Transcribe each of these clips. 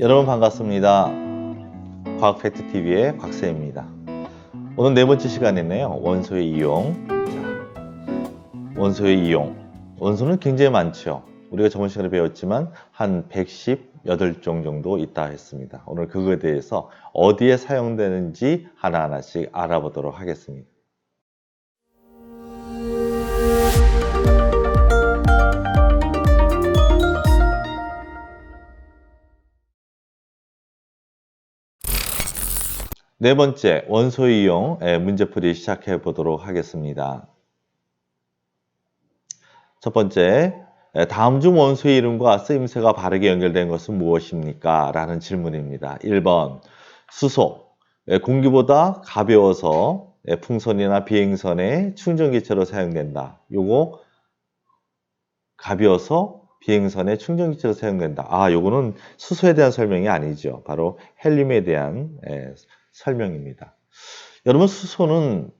여러분 반갑습니다. 과학 팩트TV의 곽세입니다. 오늘 네 번째 시간이네요. 원소의 이용. 자, 원소의 이용. 원소는 굉장히 많죠. 우리가 저번 시간에 배웠지만 한 118종 정도 있다 했습니다. 오늘 그거에 대해서 어디에 사용되는지 하나하나씩 알아보도록 하겠습니다. 네 번째 원소의 이용 예, 문제풀이 시작해 보도록 하겠습니다. 첫 번째 예, 다음 중 원소의 이름과 쓰임새가 바르게 연결된 것은 무엇입니까? 라는 질문입니다. 1번 수소 예, 공기보다 가벼워서 예, 풍선이나 비행선의 충전기체로 사용된다. 요거 가벼워서 비행선의 충전기체로 사용된다. 아, 요거는 수소에 대한 설명이 아니죠. 바로 헬륨에 대한 예, 설명입니다. 여러분 수소는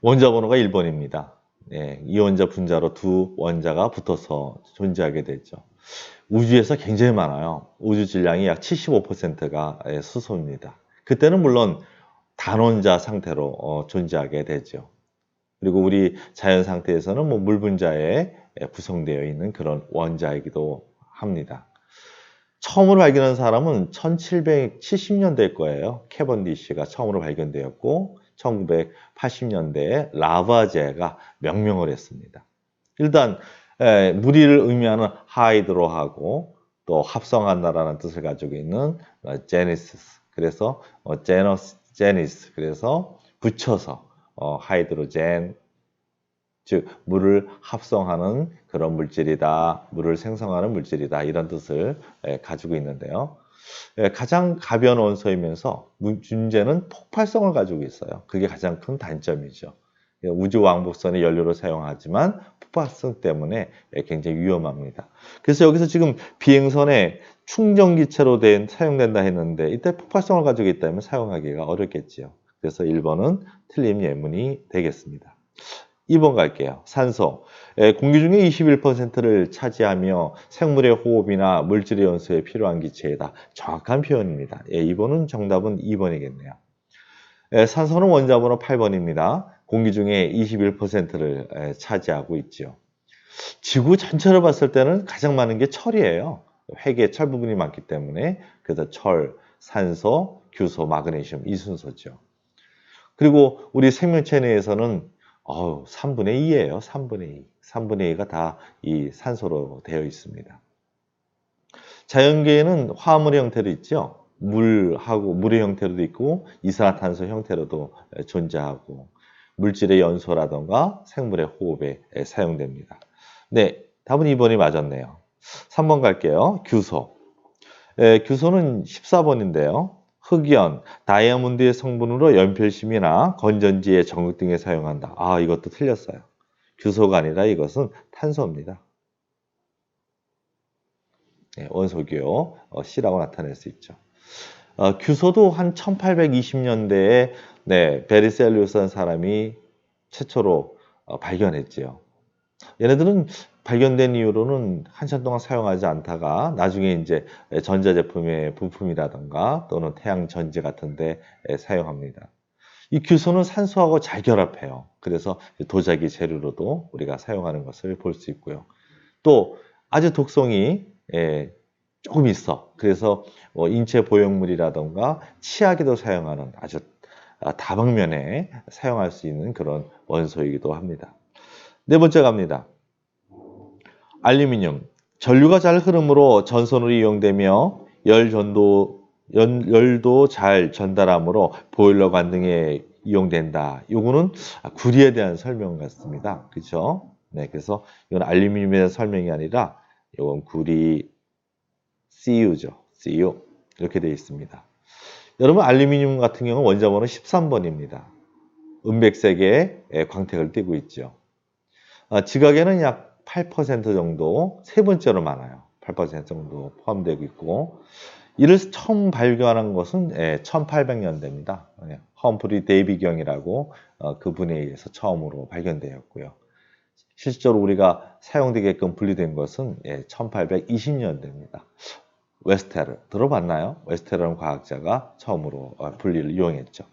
원자 번호가 1번입니다. 네, 이원자 분자로 두 원자가 붙어서 존재하게 되죠. 우주에서 굉장히 많아요. 우주 질량이 약 75%가 예, 수소입니다. 그때는 물론 단원자 상태로 어, 존재하게 되죠. 그리고 우리 자연 상태에서는 뭐 물 분자에 예, 구성되어 있는 그런 원자이기도 합니다. 처음으로 발견한 사람은 1770년대일 거예요. 캐번디시가 처음으로 발견되었고 1980년대에 라바제가 명명을 했습니다. 일단 에, 무리를 의미하는 하이드로하고 또 합성한다라는 뜻을 가지고 있는 제네시스 그래서 어, 제너스 제니스 그래서 붙여서 어, 하이드로젠 즉 물을 합성하는 그런 물질이다, 물을 생성하는 물질이다 이런 뜻을 예, 가지고 있는데요. 예, 가장 가벼운 원소이면서 문제는 폭발성을 가지고 있어요. 그게 가장 큰 단점이죠. 예, 우주 왕복선의 연료로 사용하지만 폭발성 때문에 굉장히 위험합니다. 그래서 여기서 지금 비행선에 충전기체로 된 사용된다 했는데 이때 폭발성을 가지고 있다면 사용하기가 어렵겠지요. 그래서 1번은 틀림 예문이 되겠습니다. 2번 갈게요. 산소. 예, 공기 중에 21%를 차지하며 생물의 호흡이나 물질의 연소에 필요한 기체이다. 정확한 표현입니다. 예, 2번은 정답은 2번이겠네요. 예, 산소는 원자번호 8번입니다. 공기 중에 21%를 예, 차지하고 있죠. 지구 전체를 봤을 때는 가장 많은 게 철이에요. 회계 철 부분이 많기 때문에 그래서 철, 산소, 규소, 마그네슘 이 순서죠. 그리고 우리 생명체 내에서는 어우, 3분의 2예요. 3분의 2. 3분의 2가 다 이 산소로 되어 있습니다. 자연계에는 화물의 형태도 있죠. 물하고 물의 형태로도 있고 이산화탄소 형태로도 존재하고 물질의 연소라던가 생물의 호흡에 사용됩니다. 네, 답은 2번이 맞았네요. 3번 갈게요. 규소. 에, 규소는 14번인데요. 흑연, 다이아몬드의 성분으로 연필심이나 건전지의 전극 등에 사용한다. 아, 이것도 틀렸어요. 규소가 아니라 이것은 탄소입니다. 네, 원소교 어, C라고 나타낼 수 있죠. 어, 규소도 한 1820년대에 네, 베리셀리우스라는 사람이 최초로 어, 발견했지요. 얘네들은 발견된 이후로는 한참 동안 사용하지 않다가 나중에 이제 전자제품의 부품이라던가 또는 태양 전지 같은데 사용합니다. 이 규소는 산소하고 잘 결합해요. 그래서 도자기 재료로도 우리가 사용하는 것을 볼 수 있고요. 또 아주 독성이 조금 있어. 그래서 뭐 인체 보형물이라던가 치약에도 사용하는 아주 다방면에 사용할 수 있는 그런 원소이기도 합니다. 네 번째 갑니다. 알루미늄. 전류가 잘 흐름으로 전선으로 이용되며 열 전도 연, 열도 잘 전달하므로 보일러 관 등에 이용된다. 요거는 구리에 대한 설명 같습니다. 그렇죠? 네, 그래서 이건 알루미늄에 대한 설명이 아니라 이건 구리 CU죠. CU 이렇게 되어 있습니다. 여러분 알루미늄 같은 경우는 원자번호 13번입니다. 은백색의 광택을 띠고 있죠. 아, 지각에는 약 8% 정도 세 번째로 많아요. 8% 정도 포함되고 있고 이를 처음 발견한 것은 예, 1800년대입니다. 예, 험프리 데이비경이라고 어, 그분에 의해서 처음으로 발견되었고요. 실제로 우리가 사용되게끔 분리된 것은 예, 1820년대입니다. 웨스테르 들어봤나요? 웨스테르는 과학자가 처음으로 어, 분리를 이용했죠.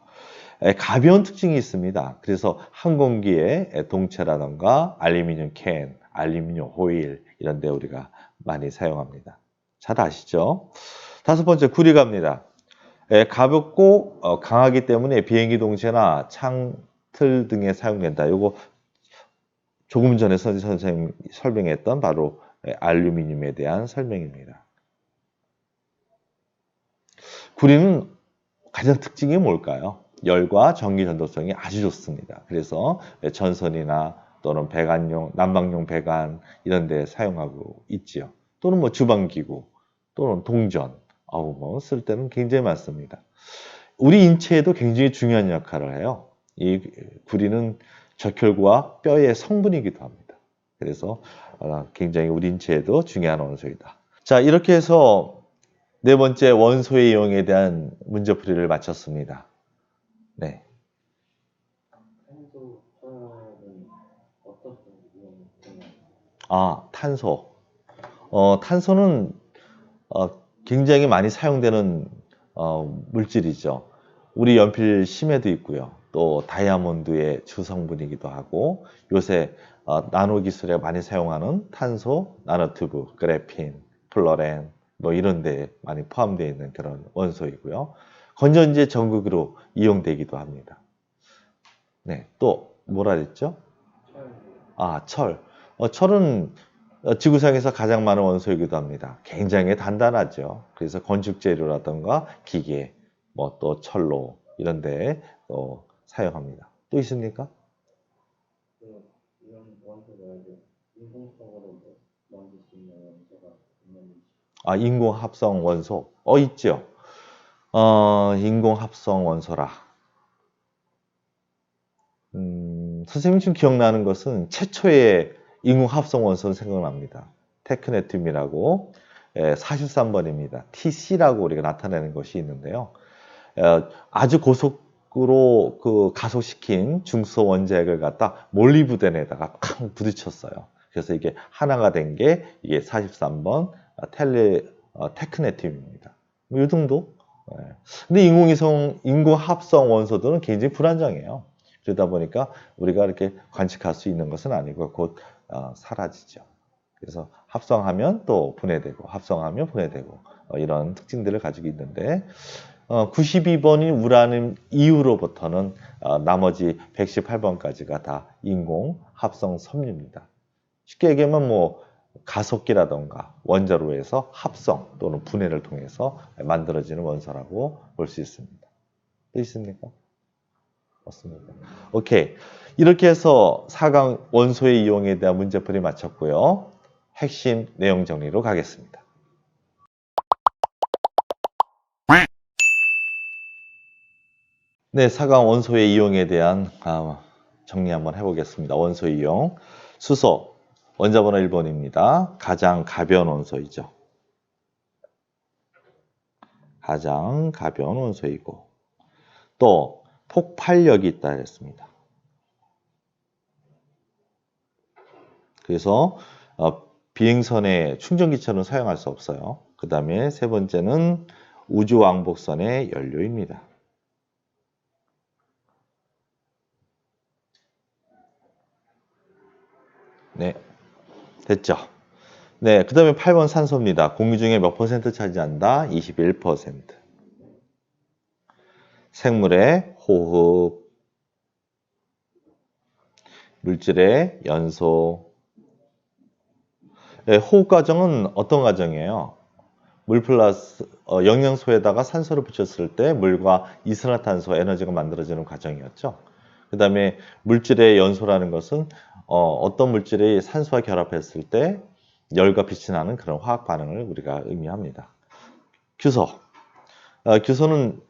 에, 가벼운 특징이 있습니다. 그래서 항공기의 에, 동체라던가 알루미늄 캔, 알루미늄 호일 이런 데 우리가 많이 사용합니다. 잘 아시죠? 다섯 번째 구리 갑니다. 에, 가볍고 어, 강하기 때문에 비행기 동체나 창틀 등에 사용된다. 요거 조금 전에 선- 선생님 설명했던 바로 에, 알루미늄에 대한 설명입니다. 구리는 가장 특징이 뭘까요? 열과 전기 전도성이 아주 좋습니다. 그래서 전선이나 또는 배관용, 난방용 배관 이런 데 사용하고 있지요. 또는 뭐 주방기구, 또는 동전, 어우 뭐 쓸 때는 굉장히 많습니다. 우리 인체에도 굉장히 중요한 역할을 해요. 이 구리는 적혈구와 뼈의 성분이기도 합니다. 그래서 어, 굉장히 우리 인체에도 중요한 원소이다. 자, 이렇게 해서 네 번째 원소의 이용에 대한 문제풀이를 마쳤습니다. 네. 아, 탄소. 어, 탄소는 어, 굉장히 많이 사용되는 어, 물질이죠. 우리 연필 심에도 있고요. 또 다이아몬드의 주성분이기도 하고 요새 어, 나노 기술에 많이 사용하는 탄소, 나노튜브, 그래핀, 플로렌 뭐 이런 데 많이 포함되어 있는 그런 원소이고요. 건전지의 전극으로 이용되기도 합니다. 네, 또 뭐라 그랬죠? 철, 아, 철. 어, 철은 어, 지구상에서 가장 많은 원소이기도 합니다. 굉장히 단단하죠. 그래서 건축 재료라든가 기계, 뭐 또 철로 이런 데 어, 사용합니다. 또 있습니까? 아, 인공 합성 원소. 어, 있죠. 어, 인공 합성 원소라. 음, 선생님 지금 기억나는 것은 최초의 인공 합성 원소는 생각납니다. 테크네튬이라고 43번입니다. TC라고 우리가 나타내는 것이 있는데요. 어, 아주 고속으로 그 가속시킨 중소 원자핵을 갖다 몰리브덴에다가 쾅 부딪혔어요. 그래서 이게 하나가 된 게 이게 43번 텔레 어, 테크네튬입니다. 뭐이 정도? 예. 근데 인공위성, 인공합성 원소들은 굉장히 불안정해요. 그러다 보니까 우리가 이렇게 관측할 수 있는 것은 아니고 곧 어, 사라지죠. 그래서 합성하면 또 분해되고 합성하면 분해되고 어, 이런 특징들을 가지고 있는데 어, 92번인 우라늄 이후로부터는 어, 나머지 118번까지가 다 인공 합성 섬유입니다. 쉽게 얘기하면 뭐 가속기라던가 원자로에서 합성 또는 분해를 통해서 만들어지는 원소라고 볼 수 있습니다. 또 있습니까? 없습니다. 오케이. 이렇게 해서 4강 원소의 이용에 대한 문제풀이 마쳤고요. 핵심 내용 정리로 가겠습니다. 네, 4강 원소의 이용에 대한 아, 정리 한번 해보겠습니다. 원소 이용. 수소, 원자번호 1번입니다. 가장 가벼운 원소이죠. 가장 가벼운 원소이고 또 폭발력이 있다 했습니다. 그래서 어, 비행선의 충전기처럼 사용할 수 없어요. 그 다음에 세 번째는 우주왕복선의 연료입니다. 네, 됐죠? 네, 그 다음에 8번 산소입니다. 공기 중에 몇 퍼센트 차지한다? 21%. 생물의 호흡, 물질의 연소. 네, 호흡 과정은 어떤 과정이에요? 물 플러스 어, 영양소에다가 산소를 붙였을 때 물과 이산화탄소 에너지가 만들어지는 과정이었죠. 그 다음에 물질의 연소라는 것은 어, 떤 물질이 산소와 결합했을 때 열과 빛이 나는 그런 화학 반응을 우리가 의미합니다. 규소. 어, 규소는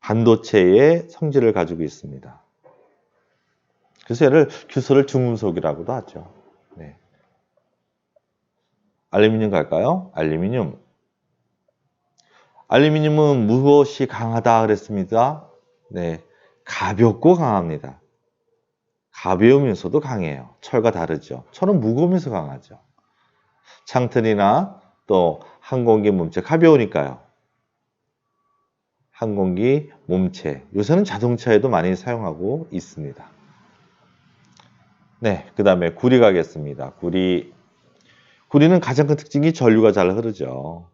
반도체의 성질을 가지고 있습니다. 그래서 얘를 규소를 중금속이라고도 하죠. 네. 알루미늄 갈까요? 알루미늄. 알루미늄은 무엇이 강하다 그랬습니다. 네. 가볍고 강합니다. 가벼우면서도 강해요. 철과 다르죠. 철은 무거우면서 강하죠. 창틀이나 또 항공기 몸체 가벼우니까요. 항공기 몸체 요새는 자동차에도 많이 사용하고 있습니다. 네, 그 다음에 구리 가겠습니다. 구리 구리는 가장 큰 특징이 전류가 잘 흐르죠.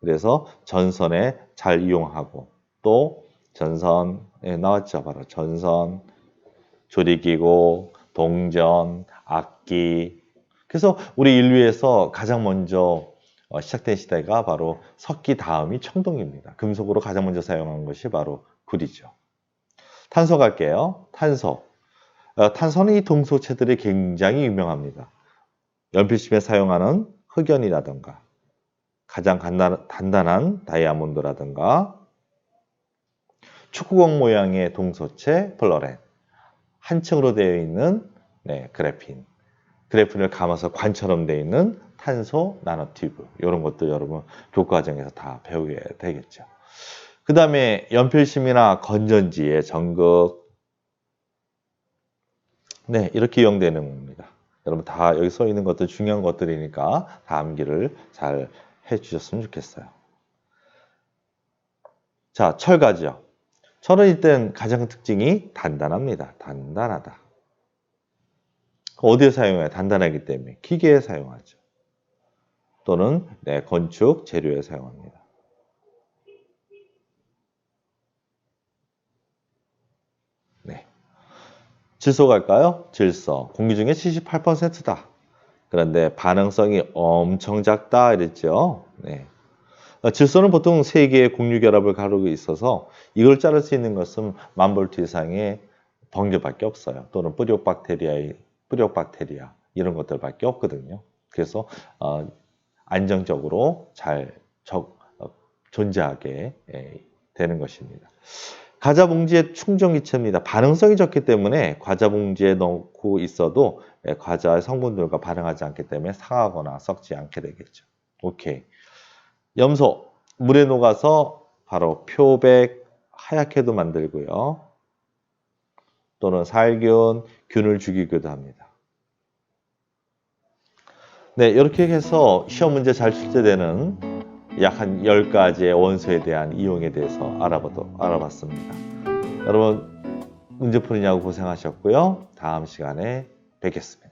그래서 전선에 잘 이용하고 또 전선에 나왔죠. 바로 전선, 조리기구, 동전, 악기. 그래서 우리 인류에서 가장 먼저 어, 시작된 시대가 바로 석기 다음이 청동입니다. 금속으로 가장 먼저 사용한 것이 바로 구리죠. 탄소 갈게요. 탄소. 어, 탄소는 이 동소체들이 굉장히 유명합니다. 연필심에 사용하는 흑연이라든가 가장 간단, 단단한 다이아몬드라든가 축구공 모양의 동소체 플로렌 한 층으로 되어 있는 네, 그래핀 그래핀을 감아서 관처럼 되어 있는 탄소 나노튜브 이런 것도 여러분 교과정에서 다 배우게 되겠죠. 그 다음에 연필심이나 건전지의 전극 네 이렇게 이용되는 겁니다. 여러분 다 여기 써 있는 것들 중요한 것들이니까 다 암기를 잘 해주셨으면 좋겠어요. 자 철가죠. 철은 일단 가장 큰 특징이 단단합니다. 단단하다. 어디에 사용해요? 단단하기 때문에 기계에 사용하죠. 또는 네, 건축 재료에 사용합니다. 네. 질소 갈까요? 질소. 공기 중에 78%다. 그런데 반응성이 엄청 작다 이랬죠. 네. 어, 질소는 보통 세 개의 공유결합을 가르고 있어서 이걸 자를 수 있는 것은 만 볼트 이상의 번개밖에 없어요. 또는 뿌리옥박테리아의 뿌리옥박테리아 이런 것들밖에 없거든요. 그래서 어, 안정적으로 잘 적- 어, 존재하게 예, 되는 것입니다. 과자 봉지의 충전 기체입니다. 반응성이 적기 때문에 과자 봉지에 넣고 있어도 예, 과자의 성분들과 반응하지 않기 때문에 상하거나 썩지 않게 되겠죠. 오케이. 염소 물에 녹아서 바로 표백 하얗게도 만들고요. 또는 살균, 균을 죽이기도 합니다. 네, 이렇게 해서 시험 문제 잘 출제되는 약 한 10가지의 원소에 대한 이용에 대해서 알아보도, 알아봤습니다. 여러분, 문제 풀이냐고 고생하셨고요. 다음 시간에 뵙겠습니다.